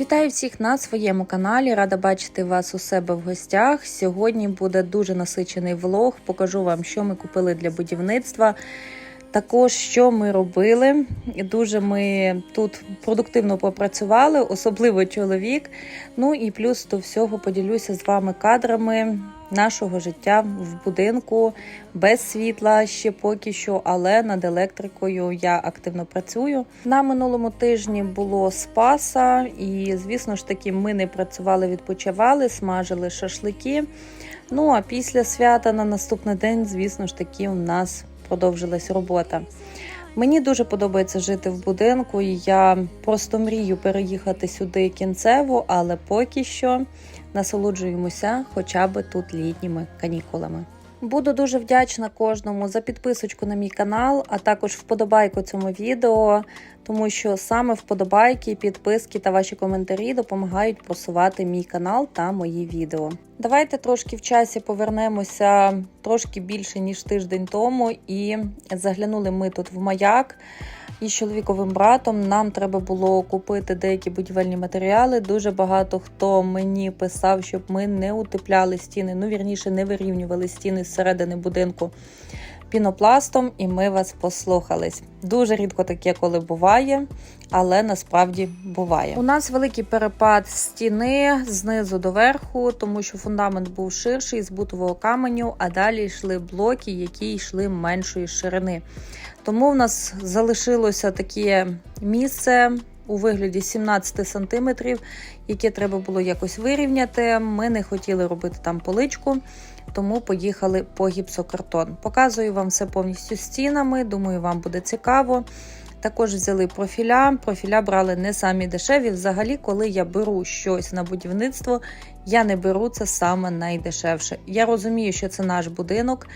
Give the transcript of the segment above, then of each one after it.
Вітаю всіх на своєму каналі. Рада бачити вас у себе в гостях. Сьогодні буде дуже насичений влог. Покажу вам, що ми купили для будівництва. Також що ми робили. Дуже ми тут продуктивно попрацювали, особливо чоловік. Ну і плюс до всього поділюся з вами кадрами нашого життя в будинку без світла ще поки що, але над електрикою я активно працюю. На минулому тижні було спаса, і звісно ж таки, ми не працювали, відпочивали, смажили шашлики. Ну а після свята на наступний день, звісно ж таки, у нас продовжилась робота. Мені дуже подобається жити в будинку, і я просто мрію переїхати сюди кінцево, але поки що насолоджуємося хоча б тут літніми канікулами. Буду дуже вдячна кожному за підписочку на мій канал, а також вподобайку цьому відео, тому що саме вподобайки, підписки та ваші коментарі допомагають просувати мій канал та мої відео. Давайте трошки в часі повернемося трошки більше ніж тиждень тому, і заглянули ми тут в маяк. І з чоловіковим братом нам треба було купити деякі будівельні матеріали. Дуже багато хто мені писав, щоб ми не утепляли стіни, ну вірніше, не вирівнювали стіни зсередини будинку пінопластом, і ми вас послухались. Дуже рідко таке, коли буває, але насправді буває. У нас великий перепад стіни знизу до верху, тому що фундамент був ширший з бутового каменю, а далі йшли блоки, які йшли меншої ширини. Тому в нас залишилося таке місце у вигляді 17 сантиметрів, яке треба було якось вирівняти. Ми не хотіли робити там поличку, тому поїхали по гіпсокартон. Показую вам все повністю стінами. Думаю, вам буде цікаво. Також взяли профіля. Профіля брали не самі дешеві. Взагалі, коли я беру щось на будівництво, я не беру це саме найдешевше. Я розумію, що це наш будинок.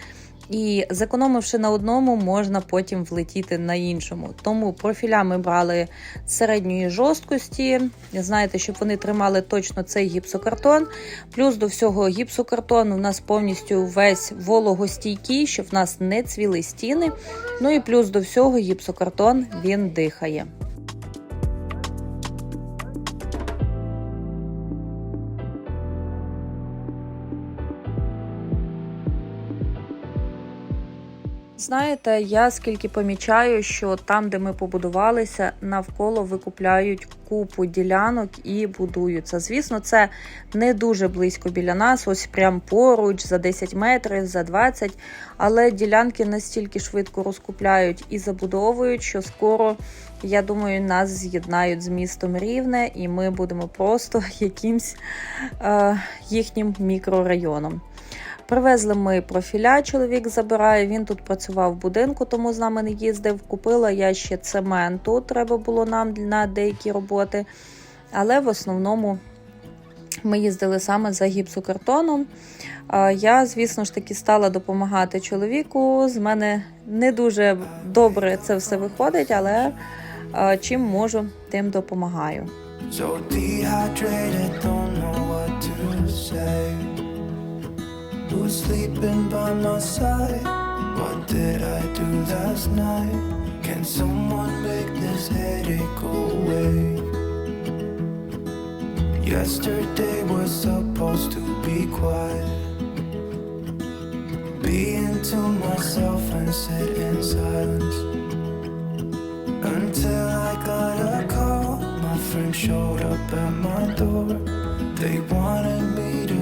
І зекономивши на одному, можна потім влетіти на іншому. Тому профіля ми брали середньої жорсткості. Знаєте, щоб вони тримали точно цей гіпсокартон. Плюс до всього гіпсокартон у нас повністю весь вологостійкий, щоб в нас не цвіли стіни. Ну і плюс до всього гіпсокартон він дихає. Знаєте, я скільки помічаю, що там, де ми побудувалися, навколо викупляють купу ділянок і будуються. Звісно, це не дуже близько біля нас, ось прям поруч, за 10 метрів, за 20, але ділянки настільки швидко розкупляють і забудовують, що скоро, я думаю, нас з'єднають з містом Рівне, і ми будемо просто якимсь е, їхнім мікрорайоном. Привезли ми профіля, чоловік забирає. Він тут працював в будинку, тому з нами не їздив. Купила я ще цементу, треба було нам на деякі роботи. Але в основному ми їздили саме за гіпсокартоном. Я, звісно ж таки, стала допомагати чоловіку. З мене не дуже добре це все виходить, але чим можу, тим допомагаю. So dehydrated, don't know what to say. Who's sleeping by my side? What did I do last night? Can someone make this headache go away? Yesterday was supposed to be quiet. Being to myself and sit in silence. Until I got a call, my friend showed up at my door. They wanted me to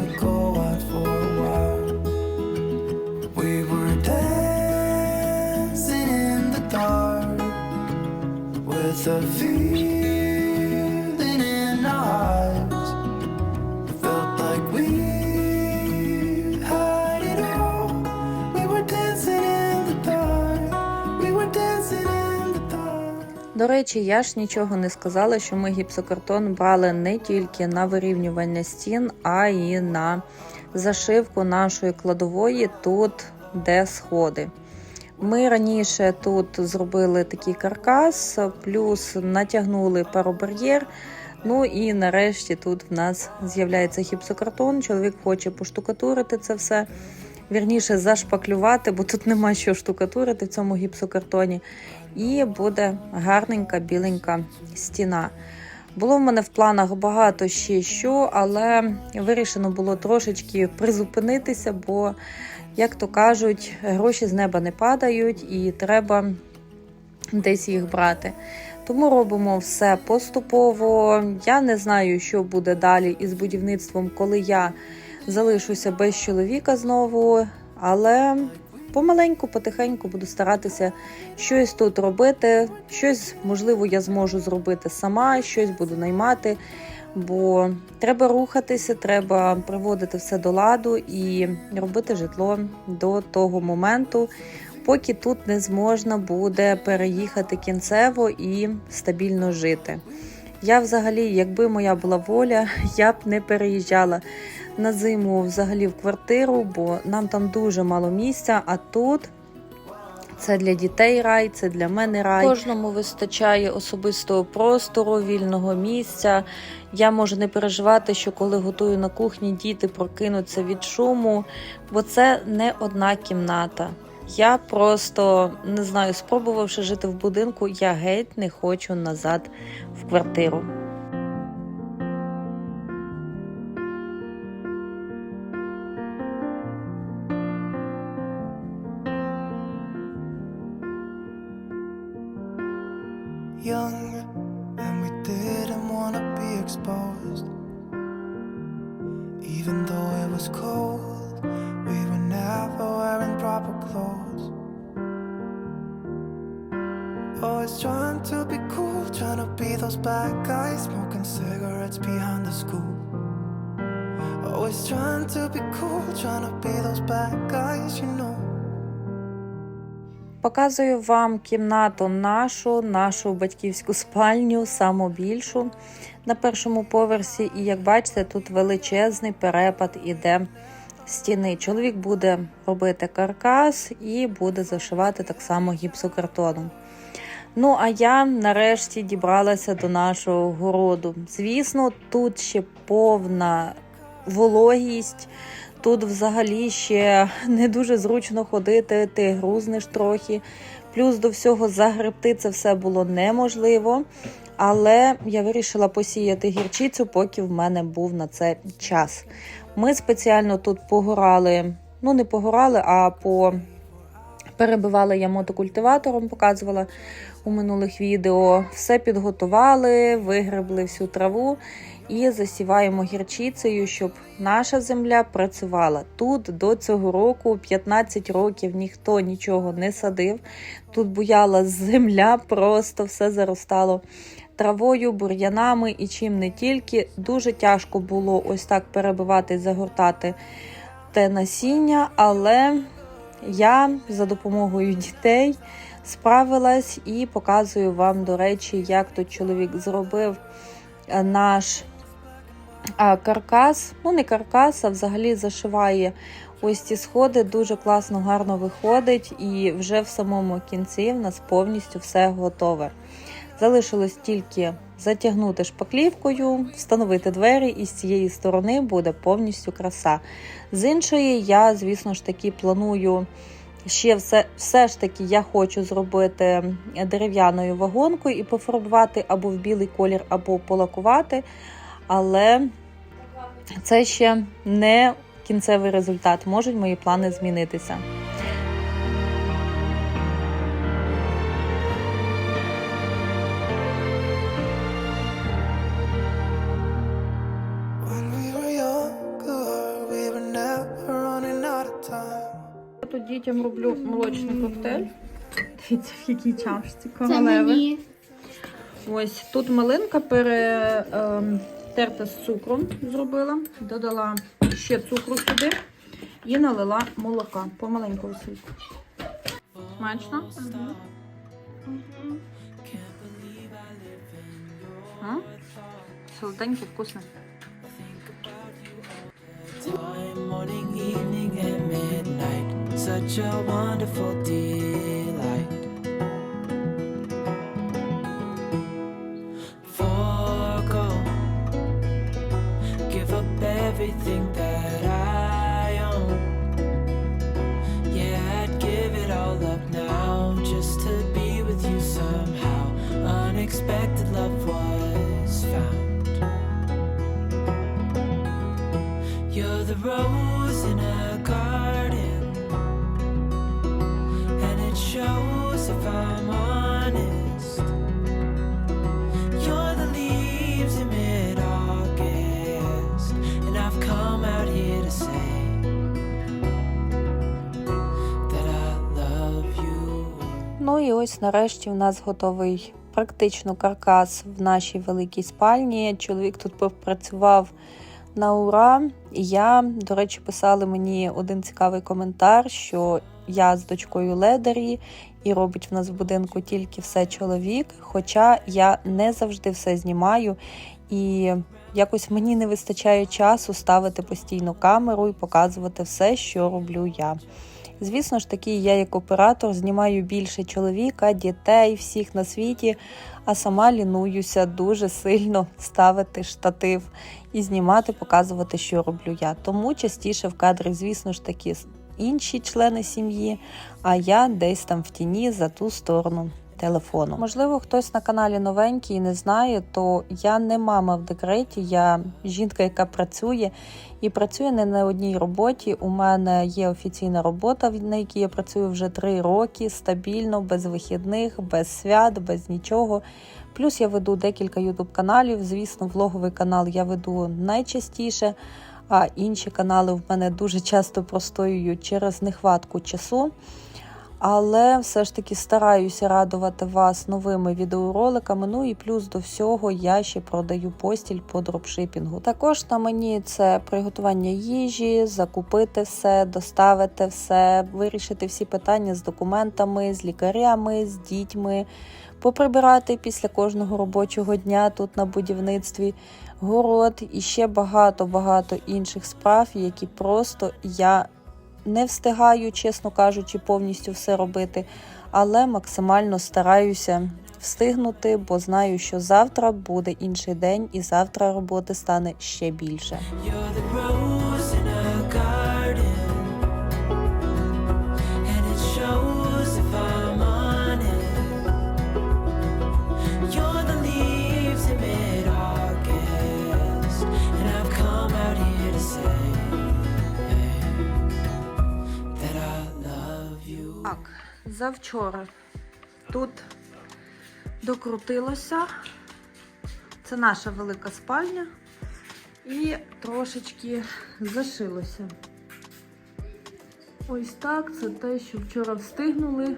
with a feeling in our eyes. Felt like we had it all. We were dancing in the dark. We were dancing in. До речі, я ж нічого не сказала, що ми гіпсокартон брали не тільки на вирівнювання стін, а й на зашивку нашої кладової тут, де сходи. Ми раніше тут зробили такий каркас, плюс натягнули паробар'єр. Ну і нарешті тут в нас з'являється гіпсокартон. Чоловік хоче поштукатурити це все. Вірніше зашпаклювати, бо тут нема що штукатурити в цьому гіпсокартоні. І буде гарненька біленька стіна. Було в мене в планах багато ще що, але вирішено було трошечки призупинитися, бо, як то кажуть, гроші з неба не падають і треба десь їх брати. Тому робимо все поступово. Я не знаю, що буде далі із будівництвом, коли я залишуся без чоловіка знову, але помаленьку, потихеньку буду старатися щось тут робити. Щось, можливо, я зможу зробити сама, щось буду наймати. Бо треба рухатися, треба приводити все до ладу і робити житло до того моменту, поки тут не зможна буде переїхати кінцево і стабільно жити. Я взагалі, якби моя була воля, я б не переїжджала на зиму взагалі в квартиру, бо нам там дуже мало місця, а тут. Це для дітей рай, це для мене рай. Кожному вистачає особистого простору, вільного місця. Я можу не переживати, що коли готую на кухні, діти прокинуться від шуму, бо це не одна кімната. Я просто не знаю, спробувавши жити в будинку, я геть не хочу назад в квартиру. Young and we didn't want to be exposed. Even though it was cold, we were never wearing proper clothes. Always trying to be cool, trying to be those bad guys, smoking cigarettes behind the school. Always trying to be cool, trying to be those bad guys, you know. Показую вам кімнату нашу, нашу батьківську спальню, саму більшу на першому поверсі. І як бачите, тут величезний перепад іде стіни. Чоловік буде робити каркас і буде зашивати так само гіпсокартоном. Ну, а я нарешті дібралася до нашого городу. Звісно, тут ще повна вологість. Тут взагалі ще не дуже зручно ходити, ти грузнеш трохи. Плюс до всього загребти це все було неможливо. Але я вирішила посіяти гірчицю, поки в мене був на це час. Ми спеціально тут погорали, ну не погорали, а по перебивала я мотокультиватором, показувала у минулих відео. Все підготували, вигребли всю траву і засіваємо гірчицею, щоб наша земля працювала. Тут до цього року 15 років ніхто нічого не садив. Тут буяла земля, просто все заростало. Травою, бур'янами і чим не тільки. Дуже тяжко було ось так перебивати загортати те насіння, але я за допомогою дітей справилась і показую вам, до речі, як тут чоловік зробив е, наш каркас. Ну, не каркас, а взагалі зашиває ось ці сходи. Дуже класно, гарно виходить, і вже в самому кінці в нас повністю все готове. Залишилось тільки затягнути шпаклівкою, встановити двері, і з цієї сторони буде повністю краса. З іншої, я, звісно ж таки, планую ще все, все ж таки я хочу зробити дерев'яною вагонкою і пофарбувати або в білий колір, або полакувати. Але це ще не кінцевий результат. Можуть мої плани змінитися. Тут дітям роблю молочний коктейль. Дивіться, в якій чашці королеви. Ось тут малинка перетерта з цукром зробила, додала ще цукру сюди і налила молока помаленьку сільку. Смачно? А? Солоденьке, вкусне. Such a wonderful delight. Ось нарешті в нас готовий практично каркас в нашій великій спальні. Чоловік тут попрацював на ура. І я, до речі, писали мені один цікавий коментар, що я з дочкою ледері і робить в нас в будинку тільки все чоловік. Хоча я не завжди все знімаю і. Якось мені не вистачає часу ставити постійно камеру і показувати все, що роблю я. Звісно ж таки, я як оператор знімаю більше чоловіка, дітей, всіх на світі, а сама лінуюся дуже сильно ставити штатив і знімати, показувати, що роблю я. Тому частіше в кадрі, звісно ж таки, інші члени сім'ї, а я десь там в тіні за ту сторону. Телефону. Можливо, хтось на каналі новенький і не знає, то я не мама в декреті, я жінка, яка працює і працює не на одній роботі. У мене є офіційна робота, на якій я працюю вже три роки стабільно, без вихідних, без свят, без нічого. Плюс я веду декілька ютуб каналів. Звісно, влоговий канал я веду найчастіше, а інші канали в мене дуже часто простоюють через нехватку часу. Але все ж таки стараюся радувати вас новими відеороликами. Ну і плюс до всього я ще продаю постіль по дропшипінгу. Також на мені це приготування їжі, закупити все, доставити все, вирішити всі питання з документами, з лікарями, з дітьми, поприбирати після кожного робочого дня тут на будівництві. Город і ще багато-багато інших справ, які просто я не встигаю, чесно кажучи, повністю все робити, але максимально стараюся встигнути, бо знаю, що завтра буде інший день, і завтра роботи стане ще більше. Завчора тут докрутилося. Це наша велика спальня. І трошечки зашилося. Ось так, це те, що вчора встигнули.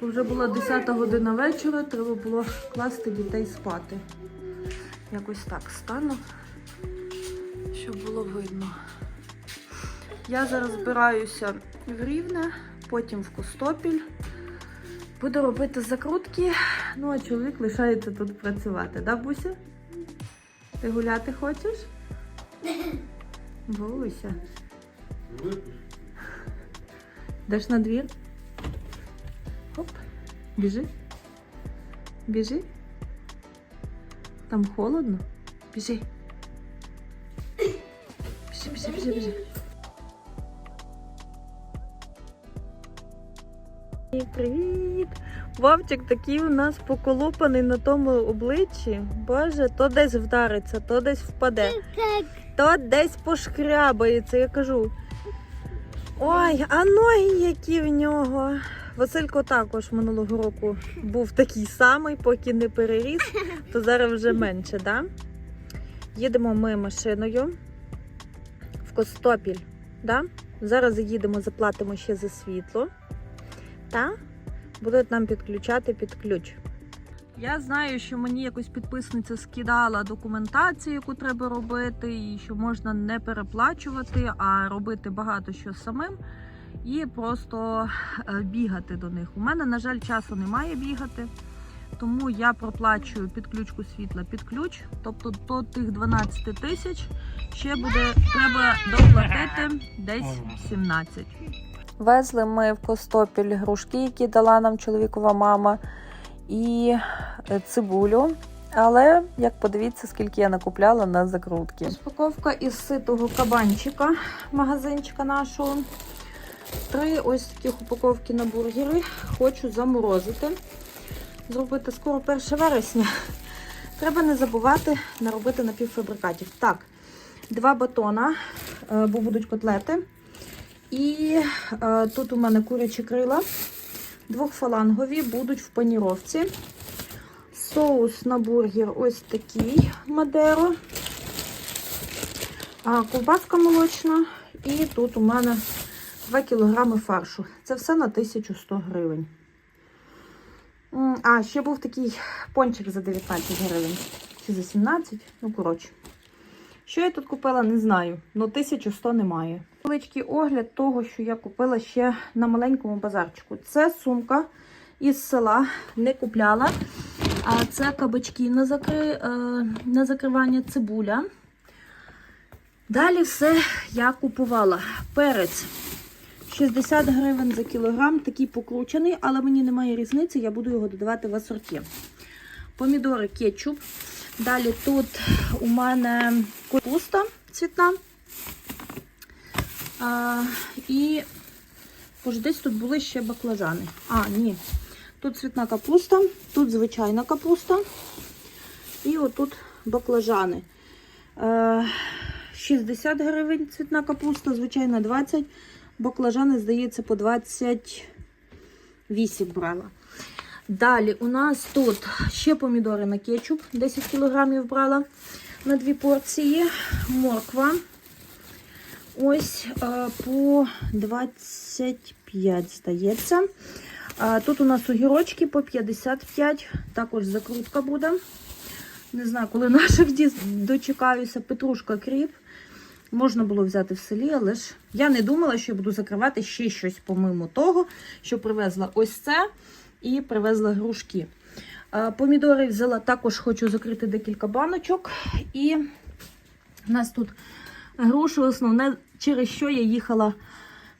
Бо вже була 10 година вечора, треба було класти дітей спати. Якось так стану, щоб було видно. Я зараз збираюся в Рівне, потім в Костопіль. Буду робити закрутки, ну а чоловік лишається тут працювати, да, Буся? Ти гуляти хочеш? Буся. Йдеш на двір? Хоп, біжи. Біжи. Там холодно. Біжи. Біжи, біжи, біжи, біжи. Привіт! Вовчик такий у нас поколупаний на тому обличчі. Боже, то десь вдариться, то десь впаде, то десь пошкрябається. Я кажу. Ой, а ноги які в нього. Василько також минулого року був такий самий, поки не переріс, то зараз вже менше, да? Їдемо ми машиною в Костопіль. Да? Зараз заїдемо, заплатимо ще за світло. Та будуть нам підключати під ключ. Я знаю, що мені якось підписниця скидала документацію, яку треба робити, і що можна не переплачувати, а робити багато що самим і просто е, бігати до них. У мене, на жаль, часу немає бігати, тому я проплачую підключку світла під ключ. Тобто до тих 12 тисяч ще буде треба доплатити десь 17. Везли ми в Костопіль грушки, які дала нам чоловікова мама, і е, цибулю. Але як подивіться, скільки я накупляла на закрутки. Розпаковка із ситого кабанчика магазинчика нашого. Три ось таких упаковки на бургери. Хочу заморозити. Зробити скоро 1 вересня. Треба не забувати наробити напівфабрикатів. Так, два батона, е, бо будуть котлети. І е, тут у мене курячі крила. Двохфалангові будуть в паніровці. Соус на бургер ось такий Мадеро. А, ковбаска молочна. І тут у мене 2 кг фаршу. Це все на 1100 гривень. А, ще був такий пончик за 19 гривень. Чи за 17? Ну, коротше. Що я тут купила, не знаю. Ну, 1100 немає. Величкий огляд того, що я купила ще на маленькому базарчику. Це сумка із села, не купляла. А це кабачки на, закри... е, на закривання цибуля. Далі все я купувала. Перець 60 гривень за кілограм, такий покручений, але мені немає різниці, я буду його додавати в асорті. Помідори кетчуп. Далі тут у мене капуста цвітна. А, і боже, десь тут були ще баклажани. А, ні. Тут цвітна капуста, тут звичайна капуста. І отут баклажани. Е, 60 гривень цвітна капуста, звичайна 20. Баклажани, здається, по 28 брала. Далі у нас тут ще помідори на кетчуп, 10 кг брала на дві порції. Морква. Ось е, по 25, здається. Тут у нас огірочки по 55, також закрутка буде. Не знаю, коли наших дочекаюся, петрушка кріп. Можна було взяти в селі, але ж я не думала, що я буду закривати ще щось помимо того, що привезла ось це і привезла грушки. Помідори взяла, також хочу закрити декілька баночок. І у нас тут груші основне, через що я їхала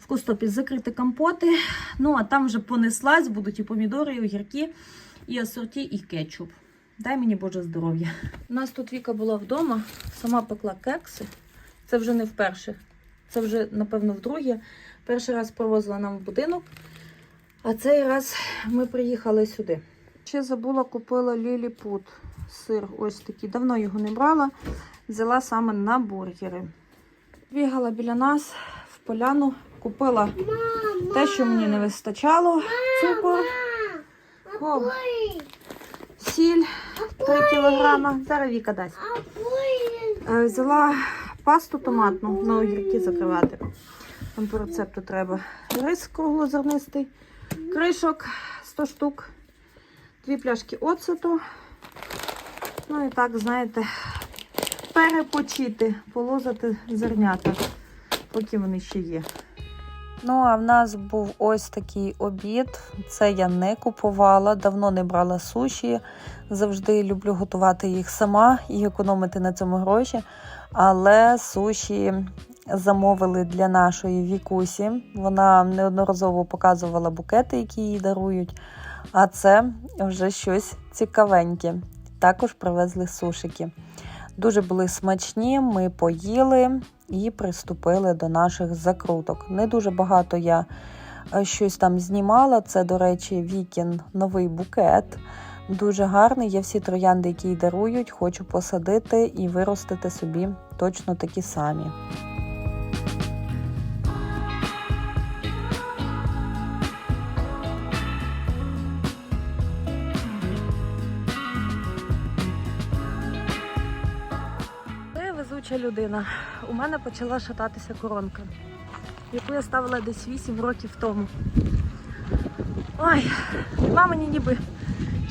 в Костопіс закрити компоти. Ну, а там вже понеслась, будуть і помідори, і огірки, і асорті, і кетчуп. Дай мені Боже здоров'я. У нас тут Віка була вдома, сама пекла кекси. Це вже не вперше. Це вже, напевно, вдруге. Перший раз привозила нам в будинок, а цей раз ми приїхали сюди. Ще забула, купила ліліпут. Сир ось такий. Давно його не брала. Взяла саме на бургери. Бігала біля нас в поляну, купила те, що мені не вистачало. Цукор, О, сіль 3 кілограма. Зараз Віка дасть. Е, Взяла пасту томатну на огірки закривати. Там по рецепту треба. Рис круглозернистий, кришок 100 штук, дві пляшки оцету. Ну і так, знаєте, перепочити, полозати зернята, поки вони ще є. Ну, а в нас був ось такий обід. Це я не купувала, давно не брала суші. Завжди люблю готувати їх сама і економити на цьому гроші. Але суші замовили для нашої вікусі. Вона неодноразово показувала букети, які їй дарують. А це вже щось цікавеньке. Також привезли сушики. Дуже були смачні, ми поїли і приступили до наших закруток. Не дуже багато я е, щось там знімала. Це, до речі, Вікін новий букет. Дуже гарний. Я всі троянди, які дарують, хочу посадити і виростити собі точно такі самі. Везуча людина. У мене почала шататися коронка, яку я ставила десь 8 років тому. Ой, нема мені ніби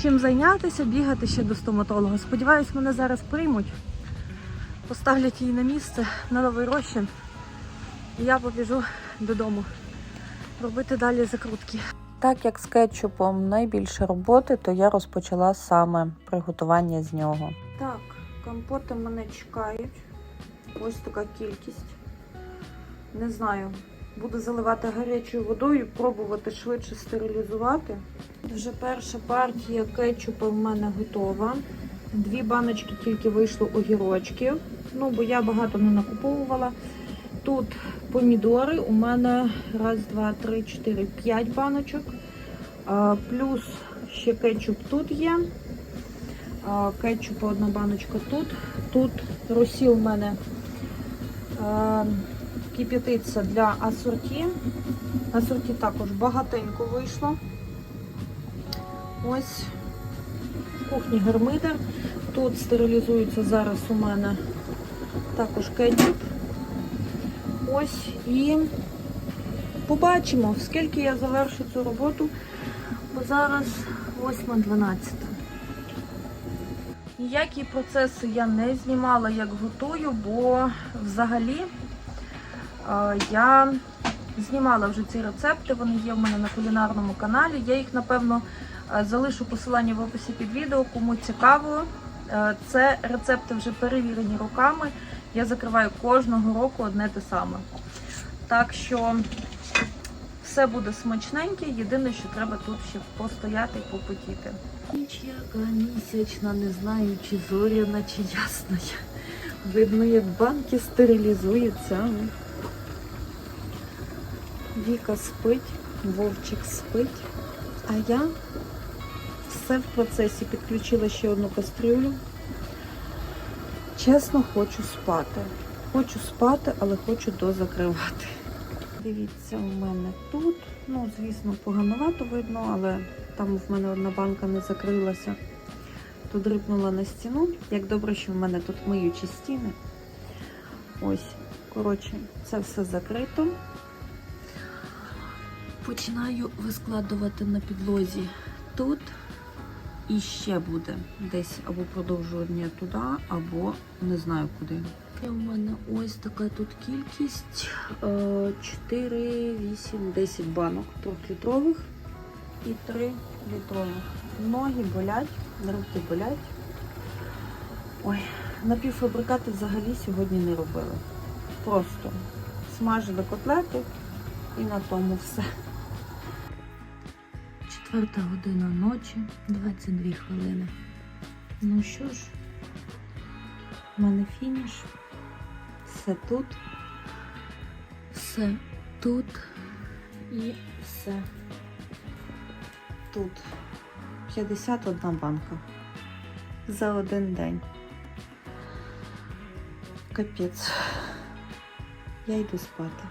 чим зайнятися, бігати ще до стоматолога. Сподіваюсь, мене зараз приймуть, поставлять її на місце на новий розчин. І я побіжу додому робити далі закрутки. Так як з кетчупом найбільше роботи, то я розпочала саме приготування з нього. Так, компоти мене чекають. Ось така кількість. Не знаю. Буду заливати гарячою водою, пробувати швидше стерилізувати. Вже перша партія кетчупу в мене готова. Дві баночки тільки вийшло огірочків. Ну, бо я багато не накуповувала. Тут помідори. У мене раз, два, три, чотири, п'ять баночок. Плюс ще кетчуп тут є. А, Кетчупу одна баночка тут. Тут розсіл в мене кип'ятиться для асорті. Асорті також багатенько вийшло. Ось кухні гермидер. Тут стерилізується зараз у мене також кетчуп. Ось і побачимо, скільки я завершу цю роботу, бо зараз 8.12. Ніякі процеси я не знімала, як готую, бо взагалі е, я знімала вже ці рецепти, вони є в мене на кулінарному каналі. Я їх, напевно, е, залишу посилання в описі під відео, кому цікаво. Е, Це рецепти вже перевірені роками. Я закриваю кожного року одне те саме. Так що все буде смачненьке. Єдине, що треба тут ще постояти і попотіти. Ніч яка місячна, не знаю, чи зоряна, чи ясна. Видно, як банки стерилізуються. Віка спить, Вовчик спить. А я все в процесі підключила ще одну кастрюлю. Чесно, хочу спати. Хочу спати, але хочу дозакривати. Дивіться, у мене тут. Ну, звісно, поганувато видно, але там в мене одна банка не закрилася. Тут рипнула на стіну. Як добре, що в мене тут миючі стіни. Ось, коротше, це все закрито. Починаю вискладувати на підлозі тут. І ще буде десь або продовжування туди, або не знаю куди. У мене ось така тут кількість: е, 4, 8, 10 банок трьохлітрових і 3 літрових. Ноги болять, руки болять. Ой, напівфабрикати взагалі сьогодні не робили. Просто смажили котлети і на тому все. Четверта година ночі, 22 хвилини. Ну що ж, в мене фініш. Все тут, все тут і все тут. 51 банка за один день. Капець. Я йду спати.